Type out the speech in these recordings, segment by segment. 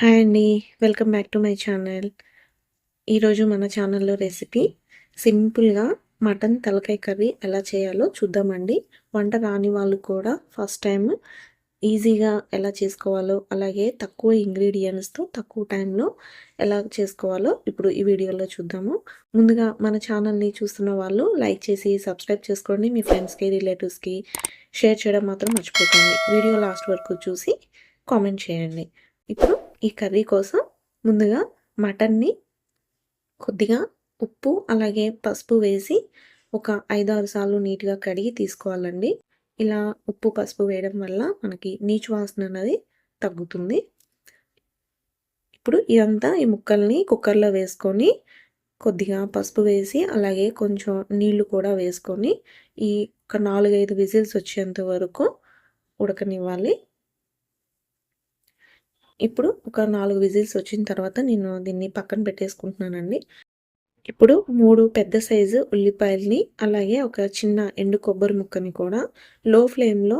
Hi అండి. Welcome back to my channel. ఈరోజు మన ఛానల్లో రెసిపీ సింపుల్గా మటన్ తలకాయ కర్రీ ఎలా చేయాలో చూద్దామండి. వంట రాని వాళ్ళు కూడా ఫస్ట్ టైం ఈజీగా ఎలా చేసుకోవాలో అలాగే తక్కువ ఇంగ్రీడియంట్స్తో తక్కువ టైంలో ఎలా చేసుకోవాలో ఇప్పుడు ఈ వీడియోలో చూద్దాము. ముందుగా మన ఛానల్ని చూస్తున్న వాళ్ళు లైక్ చేసి సబ్స్క్రైబ్ చేసుకోండి. మీ ఫ్రెండ్స్కి రిలేటివ్స్కి షేర్ చేయడం మాత్రం మర్చిపోకండి. వీడియో లాస్ట్ వరకు చూసి కామెంట్ చేయండి. ఇప్పుడు ఈ కర్రీ కోసం ముందుగా మటన్ని కొద్దిగా ఉప్పు అలాగే పసుపు వేసి ఒక ఐదు ఆరు సార్లు నీట్గా కడిగి తీసుకోవాలండి. ఇలా ఉప్పు పసుపు వేయడం వల్ల మనకి నీచు వాసన అనేది తగ్గుతుంది. ఇప్పుడు ఇదంతా ఈ ముక్కల్ని కుక్కర్లో వేసుకొని కొద్దిగా పసుపు వేసి అలాగే కొంచెం నీళ్ళు కూడా వేసుకొని ఈ ఒక నాలుగైదు విజిల్స్ వచ్చేంత వరకు ఉడకనివ్వాలి. ఇప్పుడు ఒక నాలుగు విజిల్స్ వచ్చిన తర్వాత నేను దీన్ని పక్కన పెట్టేసుకుంటున్నానండి. ఇప్పుడు మూడు పెద్ద సైజు ఉల్లిపాయల్ని అలాగే ఒక చిన్న ఎండు కొబ్బరి ముక్కని కూడా లో ఫ్లేమ్లో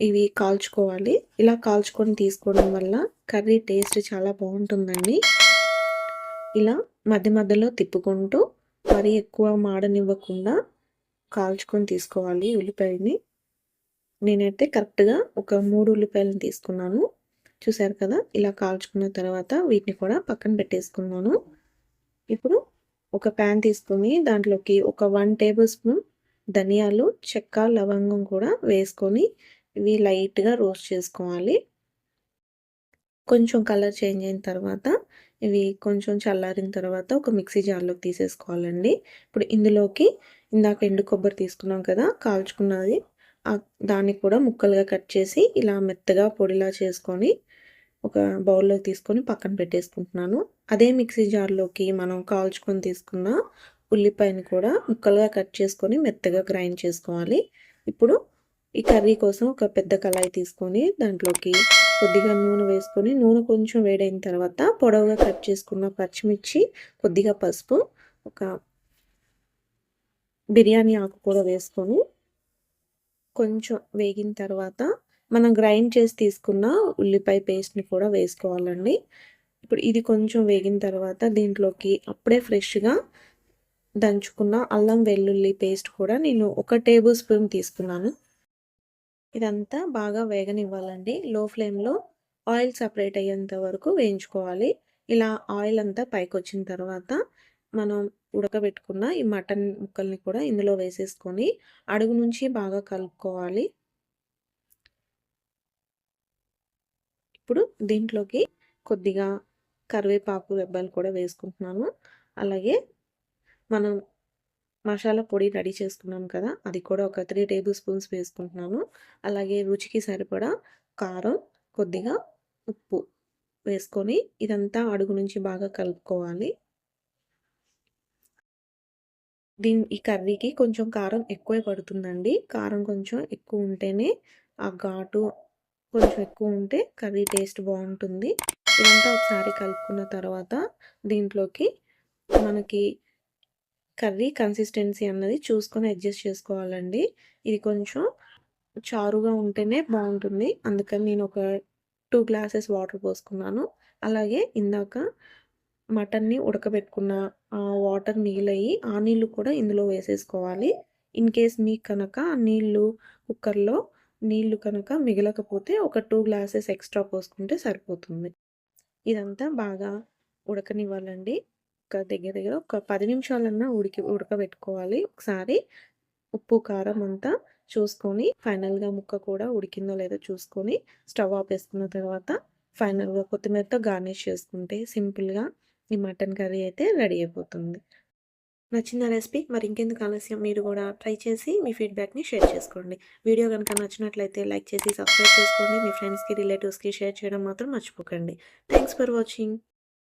ఇవి కాల్చుకోవాలి. ఇలా కాల్చుకొని తీసుకోవడం వల్ల కర్రీ టేస్ట్ చాలా బాగుంటుందండి. ఇలా మధ్య మధ్యలో తిప్పుకుంటూ మరీ ఎక్కువ మాడనివ్వకుండా కాల్చుకొని తీసుకోవాలి ఉల్లిపాయని నేనైతే కరెక్ట్గా ఒక మూడు ఉల్లిపాయలను తీసుకున్నాను. చూసారు కదా? ఇలా కాల్చుకున్న తర్వాత వీటిని కూడా పక్కన పెట్టేసుకున్నాను. ఇప్పుడు ఒక ప్యాన్ తీసుకొని దాంట్లోకి ఒక వన్ టేబుల్ స్పూన్ ధనియాలు చెక్క లవంగం కూడా వేసుకొని ఇవి లైట్గా రోస్ట్ చేసుకోవాలి. కొంచెం కలర్ చేంజ్ అయిన తర్వాత ఇవి కొంచెం చల్లారిన తర్వాత ఒక మిక్సీ జార్లోకి తీసేసుకోవాలండి. ఇప్పుడు ఇందులోకి ఇందాక ఎండు కొబ్బరి తీసుకున్నాం కదా? కాల్చుకున్నది దాన్ని కూడా ముక్కలుగా కట్ చేసి ఇలా మెత్తగా పొడిలా చేసుకొని ఒక బౌల్లో తీసుకొని పక్కన పెట్టేసుకుంటున్నాను. అదే మిక్సీ జార్లోకి మనం కాల్చుకొని తీసుకున్న ఉల్లిపాయని కూడా ముక్కలుగా కట్ చేసుకొని మెత్తగా గ్రైండ్ చేసుకోవాలి. ఇప్పుడు ఈ కర్రీ కోసం ఒక పెద్ద కళాయి తీసుకొని దాంట్లోకి కొద్దిగా నూనె వేసుకొని నూనె కొంచెం వేడైన తర్వాత పొడవుగా కట్ చేసుకున్న పచ్చిమిర్చి కొద్దిగా పసుపు ఒక బిర్యానీ ఆకు కూడా వేసుకొని కొంచెం వేగిన తర్వాత మనం గ్రైండ్ చేసి తీసుకున్న ఉల్లిపాయ పేస్ట్ని కూడా వేసుకోవాలండి. ఇప్పుడు ఇది కొంచెం వేగిన తర్వాత దీంట్లోకి అప్పుడే ఫ్రెష్గా దంచుకున్న అల్లం వెల్లుల్లి పేస్ట్ కూడా నేను ఒక టేబుల్ స్పూన్ తీసుకున్నాను. ఇదంతా బాగా వేగనివ్వాలండి. లో ఫ్లేమ్లో ఆయిల్ సపరేట్ అయ్యేంత వరకు వేయించుకోవాలి. ఇలా ఆయిల్ అంతా పైకి వచ్చిన తర్వాత మనం ఉడకబెట్టుకున్న ఈ మటన్ ముక్కల్ని కూడా ఇందులో వేసేసుకొని అడుగు నుంచి బాగా కలుపుకోవాలి. ఇప్పుడు దీంట్లోకి కొద్దిగా కరివేపాకు రెబ్బలు కూడా వేసుకుంటున్నాను. అలాగే మనం మసాలా పొడి రెడీ చేసుకున్నాం కదా అది కూడా ఒక త్రీ టేబుల్ స్పూన్స్ వేసుకుంటున్నాను. అలాగే రుచికి సరిపడా కారం కొద్దిగా ఉప్పు వేసుకొని ఇదంతా అడుగు నుంచి బాగా కలుపుకోవాలి. దీని ఈ కర్రీకి కొంచెం కారం ఎక్కువే పడుతుందండి. కారం కొంచెం ఎక్కువ ఉంటేనే ఆ ఘాటు కొంచెం ఎక్కువ ఉంటే కర్రీ టేస్ట్ బాగుంటుంది. ఇదంతా ఒకసారి కలుపుకున్న తర్వాత దీంట్లోకి మనకి కర్రీ కన్సిస్టెన్సీ అన్నది చూసుకొని అడ్జస్ట్ చేసుకోవాలండి. ఇది కొంచెం చారుగా ఉంటేనే బాగుంటుంది. అందుకని నేను ఒక టూ గ్లాసెస్ వాటర్ పోసుకున్నాను. అలాగే ఇందాక మటన్ని ఉడకబెట్టుకున్న ఆ వాటర్ మిగిలయ్యి ఆ నీళ్ళు కూడా ఇందులో వేసేసుకోవాలి. ఇన్ కేస్ మీకు కనుక ఆ నీళ్ళు కుక్కర్లో నీళ్ళు కనుక మిగలకపోతే ఒక టూ గ్లాసెస్ ఎక్స్ట్రా పోసుకుంటే సరిపోతుంది. ఇదంతా బాగా ఉడకనివ్వాలండి. ఒక దగ్గర దగ్గర ఒక పది నిమిషాలన్నా ఉడికి ఉడకబెట్టుకోవాలి. ఒకసారి ఉప్పు కారం అంతా చూసుకొని ఫైనల్గా ముక్క కూడా ఉడికిందో లేదో చూసుకొని స్టవ్ ఆఫ్ వేసుకున్న తర్వాత ఫైనల్గా కొత్తిమీరతో గార్నిష్ చేసుకుంటే సింపుల్గా ఈ మటన్ కర్రీ అయితే రెడీ అయిపోతుంది. నచ్చిన రెసిపీ మరి ఇంకెందుకు ఆలస్యం? మీరు కూడా ట్రై చేసి మీ ఫీడ్బ్యాక్ని షేర్ చేసుకోండి. వీడియో కనుక నచ్చినట్లయితే లైక్ చేసి సబ్స్క్రైబ్ చేసుకోండి. మీ ఫ్రెండ్స్కి రిలేటివ్స్కి షేర్ చేయడం మాత్రం మర్చిపోకండి. Thanks for watching.